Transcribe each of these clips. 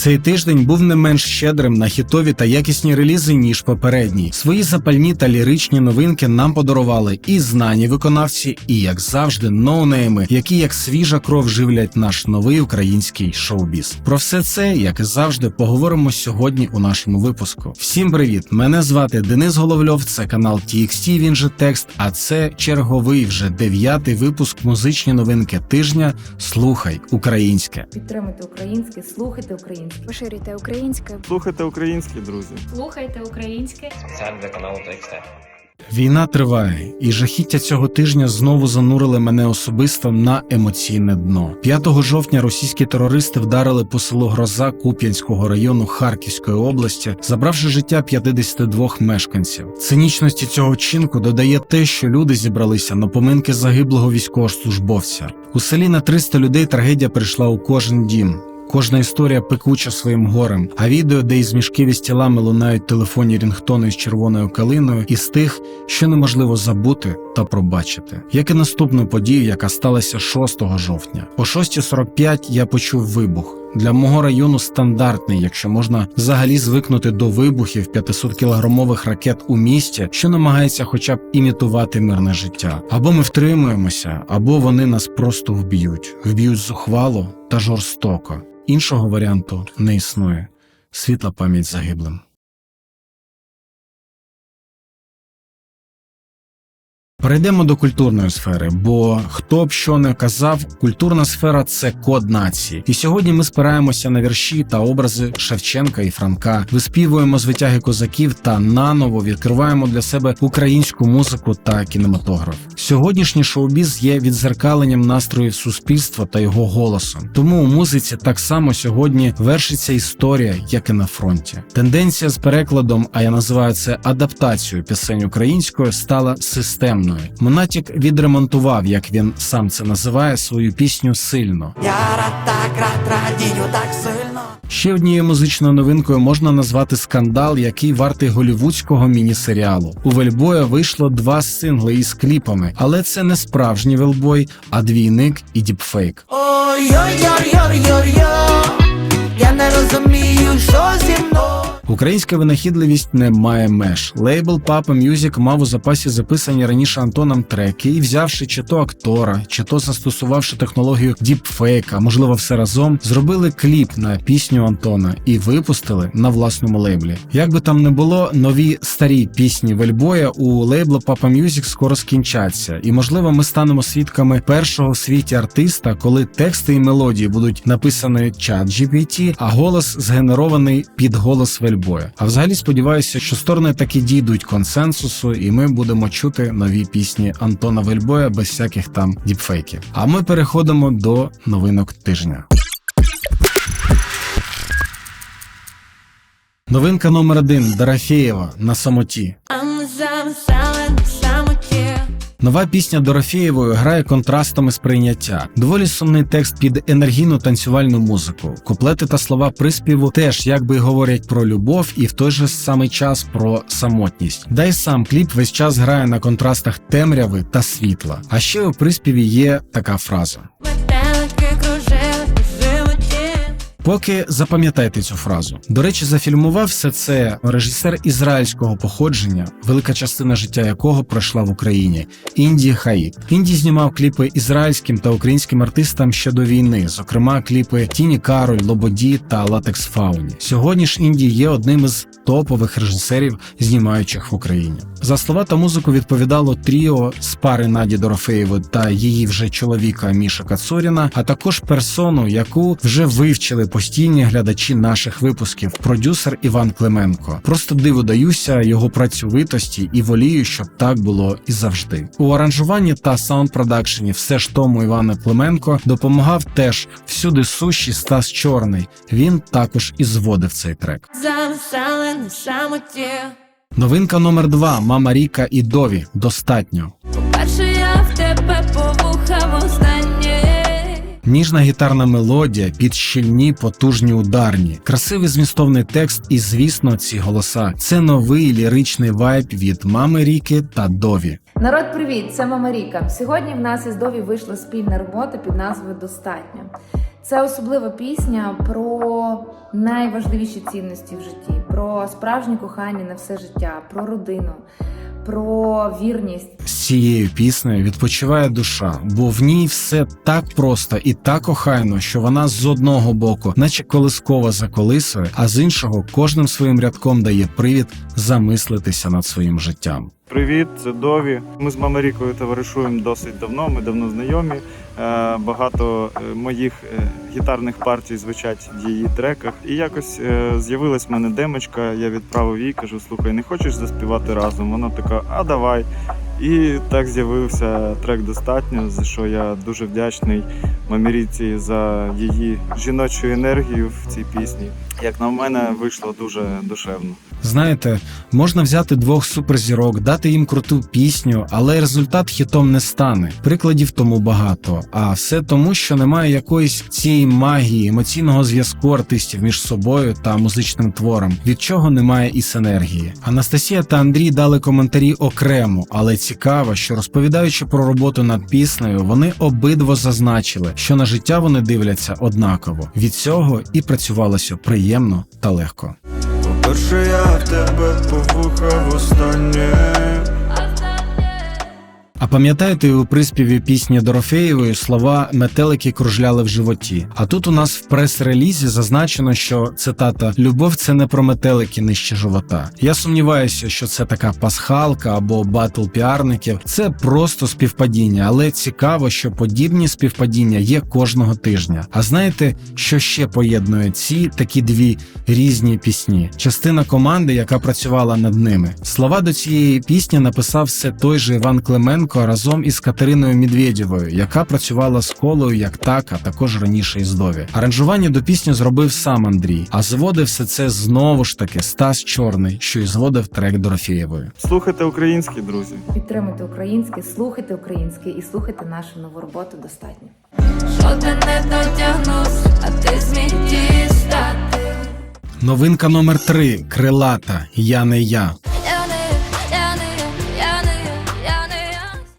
Цей тиждень був не менш щедрим на хітові та якісні релізи, ніж попередній. Свої запальні та ліричні новинки нам подарували і знані виконавці, і як завжди, ноунейми, які як свіжа кров живлять наш новий український шоу-біз. Про все це, як і завжди, поговоримо сьогодні у нашому випуску. Всім привіт! Мене звати Денис Головльов. Це канал TXT, Він же текст. А це черговий вже дев'ятий випуск музичні новинки тижня. Слухай українське. Підтримуйте українське, слухайте українське. Поширюйте українське. Слухайте українські друзі. Слухайте українське. спеціально для каналу TXT. Війна триває, і жахіття цього тижня знову занурили мене особисто на емоційне дно. 5 жовтня російські терористи вдарили по селу Гроза Куп'янського району Харківської області, забравши життя 52 мешканців. Цинічності цього чинку додає те, що люди зібралися на поминки загиблого військовослужбовця. У селі на 300 людей трагедія прийшла у кожен дім. Кожна історія пекуча своїм горем, а відео, де із мішків із тілами лунають телефонні рінгтони з червоною калиною, із тих, що неможливо забути та пробачити. Як і наступну подію, яка сталася 6 жовтня. О 6.45 я почув вибух. Для мого району стандартний, якщо можна взагалі звикнути до вибухів 500-кілограмових ракет у місті, що намагається хоча б імітувати мирне життя. Або ми втримуємося, або вони нас просто вб'ють, вб'ють зухвало та жорстоко. Іншого варіанту не існує. Світла пам'ять загиблим. Перейдемо до культурної сфери, бо хто б що не казав, культурна сфера це код нації. І сьогодні ми спираємося на вірші та образи Шевченка і Франка, виспівуємо звитяги козаків та наново відкриваємо для себе українську музику та кінематограф. Сьогоднішній шоу-біз є відзеркаленням настроїв суспільства та його голосом. Тому у музиці так само сьогодні вершиться історія, як і на фронті. Тенденція з перекладом, а я називаю це адаптацією пісень українською, стала системною. Монатік відремонтував, як він сам це називає, свою пісню сильно. Я рад так рад радію так сильно. Ще однією музичною новинкою можна назвати скандал, який вартий голівудського міні-серіалу. У Вельбоя вийшло два сингли із кліпами, але це не справжній Велбой, а двійник і діпфейк. Ой-ой-ой-ой-ой-ой Я не розумію, що зі мною Українська винахідливість не має меж. Лейбл Papa Music мав у запасі записані раніше Антоном треки і взявши чи то актора, чи то застосувавши технологію діпфейк, а можливо все разом, зробили кліп на пісню Антона і випустили на власному лейблі. Як би там не було, нові старі пісні Вельбоя у лейблу Papa Music скоро скінчаться, і можливо ми станемо свідками першого в світі артиста, коли тексти і мелодії будуть написані чат GPT, а голос згенерований під голос Вельбоя. А взагалі сподіваюся, що сторони таки дійдуть консенсусу, і ми будемо чути нові пісні Антона Вельбоя без всяких там діпфейків. А ми переходимо до новинок тижня. Новинка номер один Дорофєєва на самоті. Нова пісня Дорофєєвої грає контрастами сприйняття. Доволі сумний текст під енергійну танцювальну музику. Куплети та слова приспіву теж якби говорять про любов і в той же самий час про самотність. Да й сам кліп весь час грає на контрастах темряви та світла. А ще у приспіві є така фраза. Поки запам'ятайте цю фразу. До речі, зафільмував все це режисер ізраїльського походження, велика частина життя якого пройшла в Україні. Інді Хаїд. Інді знімав кліпи ізраїльським та українським артистам ще до війни, зокрема кліпи Тіні Кароль, Лободі та Латекс Фауні. Сьогодні ж Інді є одним із топових режисерів, знімаючих в Україні. За слова та музику відповідало тріо з пари Наді Дорофеєвої та її вже чоловіка Міша Кацуріна, а також персону, яку вже вивчили постійні глядачі наших випусків, продюсер Іван Клименко. Просто диву даюся його працьовитості і волію, щоб так було і завжди. У аранжуванні та саунд-продакшені все ж тому Івана Клименко допомагав теж всюди сущий Стас Чорний. Він також і зводив цей трек. Замисали на самоті. Новинка номер два Мама Ріка і Дові. Достатньо. Ніжна гітарна мелодія під щільні потужні ударні, красивий змістовний текст, і звісно, ці голоса. Це новий ліричний вайб від мами Ріки та Дові. Народ, привіт! Це Мама Ріка. Сьогодні в нас із Дові вийшла спільна робота під назвою Достатньо. Це особлива пісня про найважливіші цінності в житті, про справжнє кохання на все життя, про родину, про вірність. З цією піснею відпочиває душа, бо в ній все так просто і так охайно, що вона з одного боку, наче колискова за колисою, а з іншого кожним своїм рядком дає привід замислитися над своїм життям. Привіт, це Дові. Ми з Мамарікою товаришуємо досить давно. Ми давно знайомі. Е, Багато е, моїх е, гітарних партій звучать в її треках. І якось з'явилась в мене демочка. Я відправив їй, кажу: слухай, не хочеш заспівати разом? Вона така, а давай. І так з'явився трек достатньо, за що я дуже вдячний Маміріці за її жіночу енергію в цій пісні. Як на мене, вийшло дуже душевно. Знаєте, можна взяти двох суперзірок, дати їм круту пісню, але результат хітом не стане. Прикладів тому багато. А все тому, що немає якоїсь цієї магії, емоційного зв'язку артистів між собою та музичним твором, від чого немає і синергії. Анастасія та Андрій дали коментарі окремо, але цікаво, що розповідаючи про роботу над піснею, вони обидва зазначили, що на життя вони дивляться однаково. Від цього і працювалося приємно та легко. По-перше, я в тебе повухав останнє. А пам'ятаєте у приспіві пісні Дорофеєвої слова метелики кружляли в животі. А тут у нас в прес-релізі зазначено, що цитата Любов це не про метелики нижче живота. Я сумніваюся, що це така пасхалка або батл піарників. Це просто співпадіння, але цікаво, що подібні співпадіння є кожного тижня. А знаєте, що ще поєднує ці такі дві різні пісні? Частина команди, яка працювала над ними. Слова до цієї пісні написав все той же Іван Клименко разом із Катериною Медведєвою, яка працювала з колою як так, а також раніше із Дові. Аранжування до пісні зробив сам Андрій, а зводив все це знову ж таки Стас Чорний, що і зводив трек Дорофєєвої. Слухайте українські друзі. Підтримуйте українське, слухайте українське і слухайте нашу нову роботу достатньо. Ти не дотягнувся, а ти зміг дістати. Новинка номер 3 Крилата Я не я.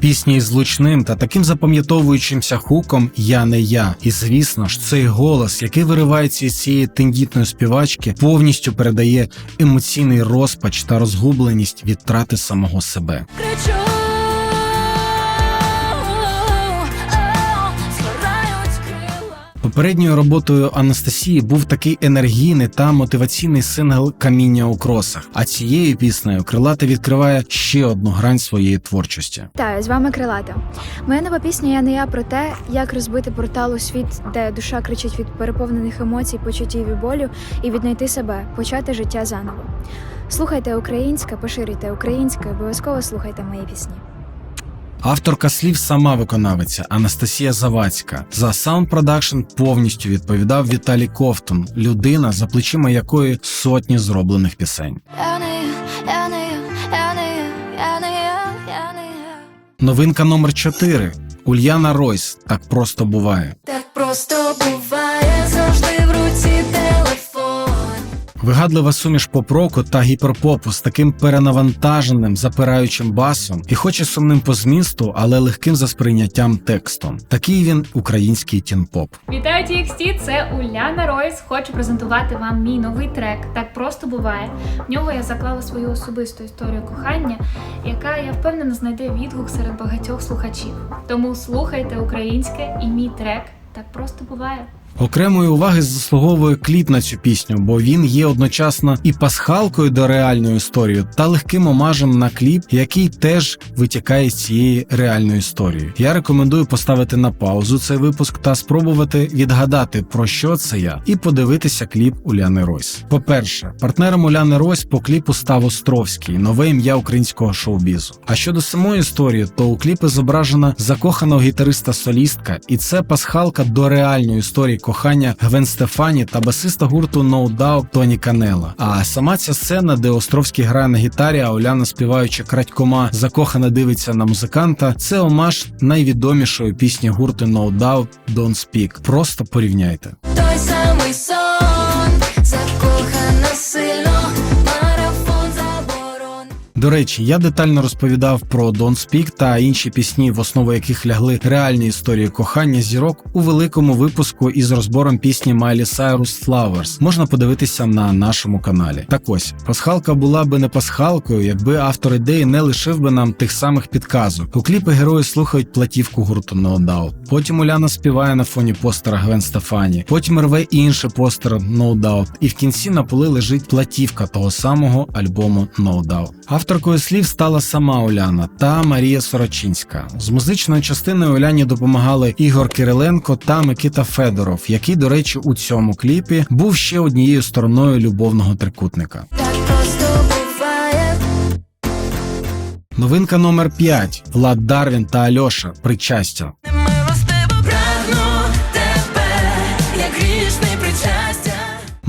Пісні із лучним та таким запам'ятовуючимся хуком Я не я. І звісно ж, цей голос, який виривається із цієї тендітної співачки, повністю передає емоційний розпач та розгубленість від трати самого себе. Кричу, Попередньою роботою Анастасії був такий енергійний та мотиваційний сингл Каміння у кросах. А цією піснею крилата відкриває ще одну грань своєї творчості. Вітаю, з вами Крилата. Моя нова пісня Я не я про те, як розбити портал у світ, де душа кричить від переповнених емоцій, почуттів і болю, і віднайти себе, почати життя заново. Слухайте українське, поширюйте українське, обов'язково слухайте мої пісні. Авторка слів сама виконавиця Анастасія Завадська. За саунд продакшн повністю відповідав Віталій Ковтун, людина, за плечима якої сотні зроблених пісень. Новинка номер 4 Ульяна Ройс. Так просто буває. Так просто буває Вигадлива суміш поп-року та гіперпопу з таким перенавантаженим, запираючим басом, і хоч і сумним по змісту, але легким за сприйняттям текстом. Такий він український тінпоп. Вітаю TXT, це Уляна Ройс. Хочу презентувати вам мій новий трек. Так просто буває. В нього я заклала свою особисту історію кохання, яка я впевнена знайде відгук серед багатьох слухачів. Тому слухайте українське і мій трек. Так просто буває. Окремої уваги заслуговує кліп на цю пісню, бо він є одночасно і пасхалкою до реальної історії та легким омажем на кліп, який теж витікає з цієї реальної історії. Я рекомендую поставити на паузу цей випуск та спробувати відгадати про що це я, і подивитися кліп Уляни Ройс. По-перше, партнером Уляни Ройс по кліпу став Островський, нове ім'я українського шоу-бізу. А щодо самої історії, то у кліпі зображена закоханого гітариста-солістка, і це пасхалка до реальної історії кохання Гвен Стефані та басиста гурту No Doubt Тоні Канела. А сама ця сцена, де Островський грає на гітарі, а Уляна співаючи крадькома закохана дивиться на музиканта, це омаж найвідомішої пісні гурту No Doubt Don't Speak. Просто порівняйте. Той самий До речі, я детально розповідав про Don't Speak та інші пісні, в основу яких лягли реальні історії кохання зірок у великому випуску із розбором пісні Miley Cyrus Flowers. Можна подивитися на нашому каналі. Так ось пасхалка була би не пасхалкою, якби автор ідеї не лишив би нам тих самих підказок. У кліпі герої слухають платівку гурту No Doubt. Потім Уляна співає на фоні постера Гвен Стефані. Потім рве інший постер No Doubt. І в кінці на полі лежить платівка того самого альбому No Doubt. Авторкою слів стала сама Уляна та Марія Сорочинська. З музичною частиною Уляні допомагали Ігор Кириленко та Микита Федоров, який, до речі, у цьому кліпі був ще однією стороною любовного трикутника. Новинка номер 5 Влад Дарвін та Альоша Причастя.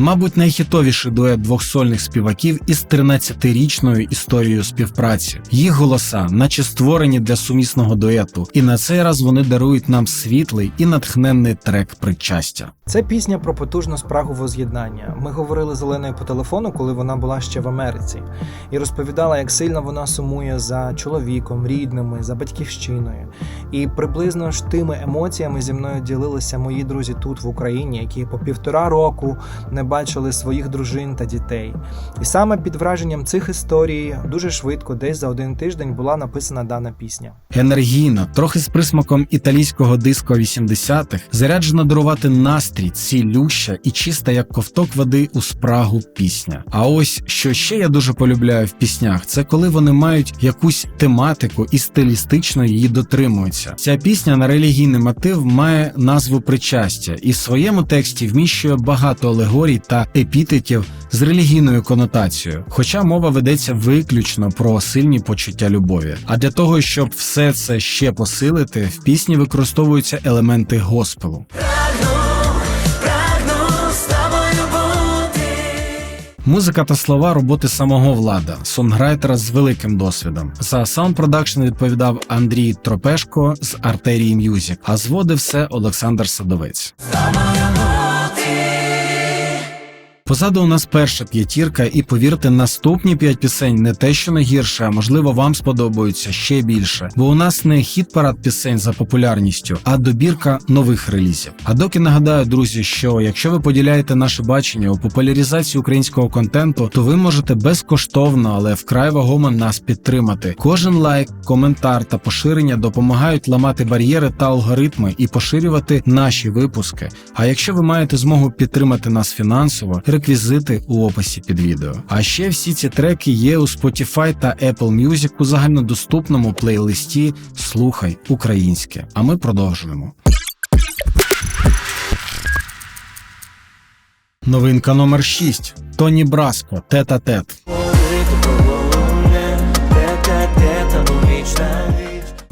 Мабуть, найхітовіший дует двох сольних співаків із 13-річною історією співпраці. Їх голоса, наче створені для сумісного дуету, і на цей раз вони дарують нам світлий і натхненний трек причастя. Це пісня про потужну спрагу воз'єднання. Ми говорили з Оленою по телефону, коли вона була ще в Америці, і розповідала, як сильно вона сумує за чоловіком, рідними, за батьківщиною. І приблизно ж тими емоціями зі мною ділилися мої друзі тут в Україні, які по півтора року не бачили своїх дружин та дітей. І саме під враженням цих історій дуже швидко, десь за один тиждень, була написана дана пісня. Енергійна, трохи з присмаком італійського диско 80-х, заряджена дарувати настрій, цілюща і чиста, як ковток води у спрагу пісня. А ось що ще я дуже полюбляю в піснях, це коли вони мають якусь тематику і стилістично її дотримуються. Ця пісня на релігійний мотив має назву причастя і в своєму тексті вміщує багато алегорій та епітетів з релігійною конотацією, хоча мова ведеться виключно про сильні почуття любові. А для того, щоб все це ще посилити, в пісні використовуються елементи госпелу. Музика та слова роботи самого влада, сонграйтера з великим досвідом. За саунд продакшн відповідав Андрій Тропешко з Артерії М'юзік, а зводив все Олександр Садовець. Позаду у нас перша п'ятірка, і повірте, наступні п'ять пісень не те, що не гірше, а можливо вам сподобаються ще більше. Бо у нас не хіт парад пісень за популярністю, а добірка нових релізів. А доки нагадаю, друзі, що якщо ви поділяєте наше бачення у популяризації українського контенту, то ви можете безкоштовно, але вкрай вагомо нас підтримати. Кожен лайк, коментар та поширення допомагають ламати бар'єри та алгоритми і поширювати наші випуски. А якщо ви маєте змогу підтримати нас фінансово, реквізити у описі під відео. А ще всі ці треки є у Spotify та Apple Music у загальнодоступному плейлисті Слухай українське. А ми продовжуємо. Новинка номер 6 Тоні Браско Тет-а-тет.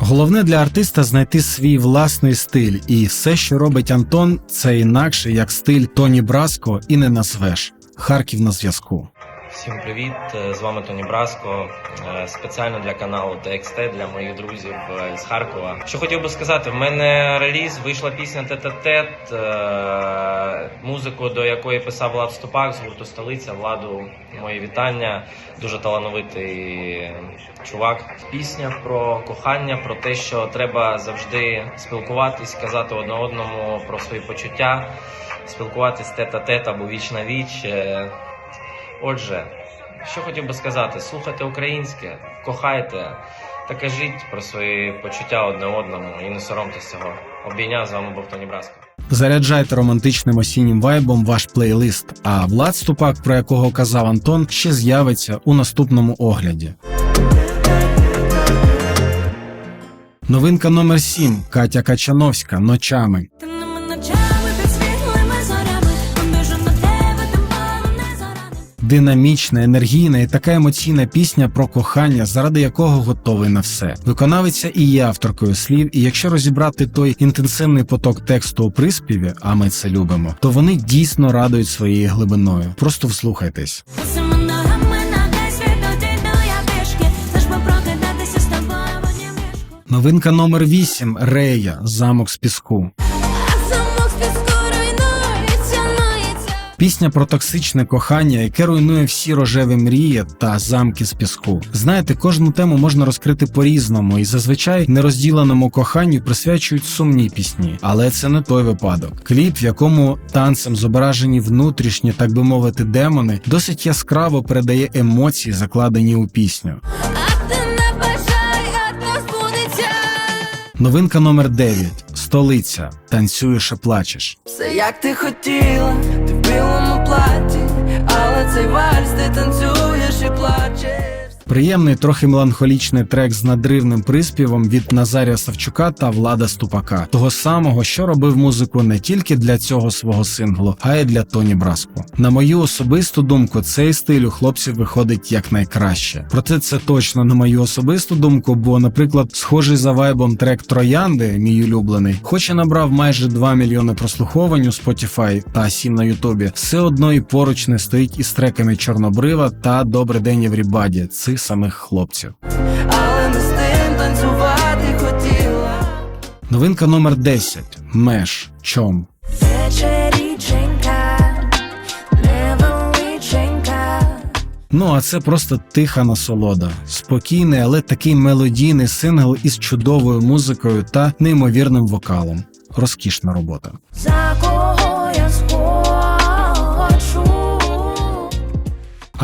Головне для артиста знайти свій власний стиль, і все, що робить Антон, це інакше як стиль Тоні Браско, і не назвеш. Харків на зв'язку. Всім привіт! Е, З вами Тоні Браско. Е, Спеціально для каналу TXT, для моїх друзів е, з Харкова. Що хотів би сказати, в мене реліз вийшла пісня Тет-а-тет, е, музику до якої писав Влад Ступак з гурту Столиця. Владу мої вітання. Дуже талановитий чувак. Пісня про кохання, про те, що треба завжди спілкуватись, казати одне одному про свої почуття, спілкуватись тет-а-тет або віч на віч. Отже, що хотів би сказати, слухайте українське, кохайте та кажіть про свої почуття одне одному і не соромтесь цього. Обійняв з вами був Тоні Браско. Заряджайте романтичним осіннім вайбом ваш плейлист. А Влад Ступак, про якого казав Антон, ще з'явиться у наступному огляді. Новинка номер 7 Катя Качановська ночами Динамічна, енергійна і така емоційна пісня про кохання, заради якого готовий на все. Виконавиця і є авторкою слів, і якщо розібрати той інтенсивний поток тексту у приспіві, а ми це любимо, то вони дійсно радують своєю глибиною. Просто вслухайтесь. Новинка номер 8 Рея Замок з піску. Пісня про токсичне кохання, яке руйнує всі рожеві мрії та замки з піску. Знаєте, кожну тему можна розкрити по-різному, і зазвичай нерозділеному коханню присвячують сумні пісні. Але це не той випадок. Кліп, в якому танцем зображені внутрішні, так би мовити, демони, досить яскраво передає емоції, закладені у пісню. Новинка номер 9. Столиця. Танцюєш і плачеш. Все як ти хотіла, білому платі, але цей вальс ти танцюєш і плачеш. Приємний, трохи меланхолічний трек з надривним приспівом від Назарія Савчука та Влада Ступака, того самого, що робив музику не тільки для цього свого синглу, а й для Тоні Браско. На мою особисту думку, цей стиль у хлопців виходить якнайкраще. Проте це точно на мою особисту думку, бо, наприклад, схожий за вайбом трек Троянди, мій улюблений, хоч і набрав майже 2 мільйони прослуховань у Spotify та 7 на Ютубі, все одно і поруч не стоїть із треками Чорнобрива та Добрий день Еврібаді цих самих хлопців. Але не з тим танцювати хотіла. Новинка номер 10. Меж. Чом. Ну а це просто тиха насолода, спокійний, але такий мелодійний сингл із чудовою музикою та неймовірним вокалом. Розкішна робота. За кого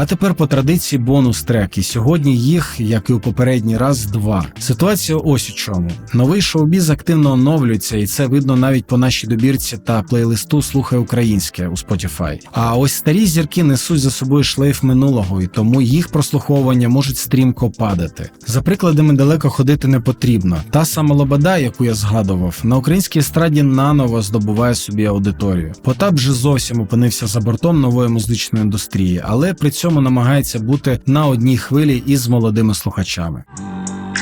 А тепер по традиції бонус трек. І сьогодні їх, як і у попередній раз, два. Ситуація ось у чому. Новий шоу-біз активно оновлюється, і це видно навіть по нашій добірці та плейлисту Слухай українське у Spotify. А ось старі зірки несуть за собою шлейф минулого, і тому їх прослуховування можуть стрімко падати. За прикладами далеко ходити не потрібно. Та сама Лобода, яку я згадував, на українській естраді наново здобуває собі аудиторію. Потап вже зовсім опинився за бортом нової музичної індустрії, але при цьому намагається бути на одній хвилі із молодими слухачами.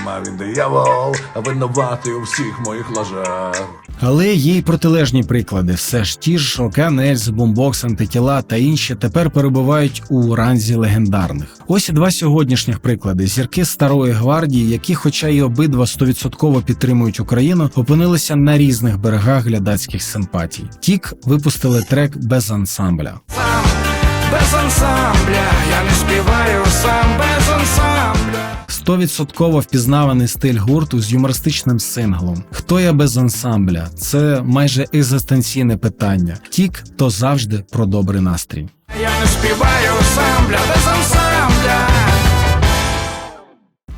А він диявол, винуватий у всіх моїх лажах. Але є й протилежні приклади. Все ж ті ж Океан Ельз, Бумбокс, Антитіла та інші тепер перебувають у ранзі легендарних. Ось і два сьогоднішніх приклади: зірки старої гвардії, які, хоча й обидва стовідсотково підтримують Україну, опинилися на різних берегах глядацьких симпатій. Тік випустили трек без ансамбля. Без ансамбля, я не співаю сам без ансамбля. Стовідсотково впізнаваний стиль гурту з юмористичним синглом. Хто я без ансамбля? Це майже екзистенційне питання. Тік то завжди про добрий настрій. Я не співаю ансамбля без ансамбля.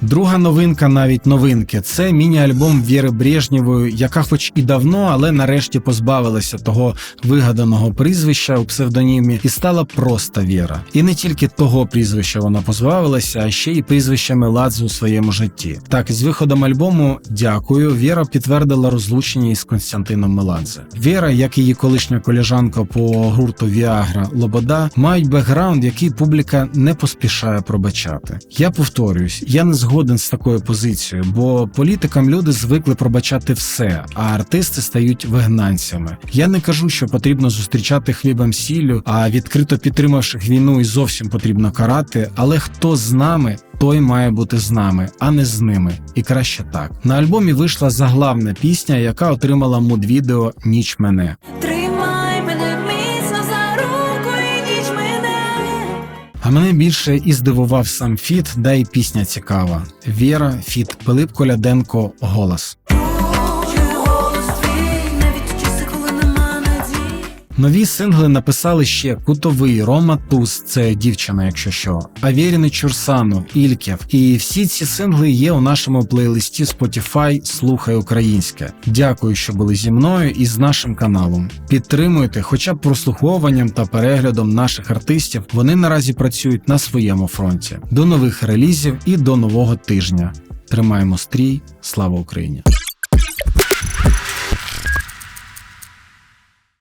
Друга новинка, навіть новинки, це міні-альбом Віри Брежнєвої, яка, хоч і давно, але нарешті позбавилася того вигаданого прізвища у псевдонімі і стала просто Віра. І не тільки того прізвища вона позбавилася, а ще й прізвища Меладзе у своєму житті. Так, з виходом альбому Дякую. Віра підтвердила розлучення із Константином Меладзе. Віра, як її колишня коліжанка по гурту Віагра Лобода, мають бекграунд, який публіка не поспішає пробачати. Я повторююсь, я не згоден з такою позицією, бо політикам люди звикли пробачати все, а артисти стають вигнанцями. Я не кажу, що потрібно зустрічати хлібом сіллю, а відкрито підтримавших війну і зовсім потрібно карати. Але хто з нами, той має бути з нами, а не з ними. І краще так. На альбомі вийшла заглавна пісня, яка отримала муд-відео Ніч мене. А мене більше і здивував сам фіт, да й пісня цікава. Віра, фіт, Пилип Коляденко, голос. Нові сингли написали ще Кутовий, Рома Туз, це дівчина, якщо що, Авєріни Чурсану, Ільків. І всі ці сингли є у нашому плейлисті Spotify Слухай Українське. Дякую, що були зі мною і з нашим каналом. Підтримуйте, хоча б прослуховуванням та переглядом наших артистів. Вони наразі працюють на своєму фронті. До нових релізів і до нового тижня. Тримаємо стрій. Слава Україні!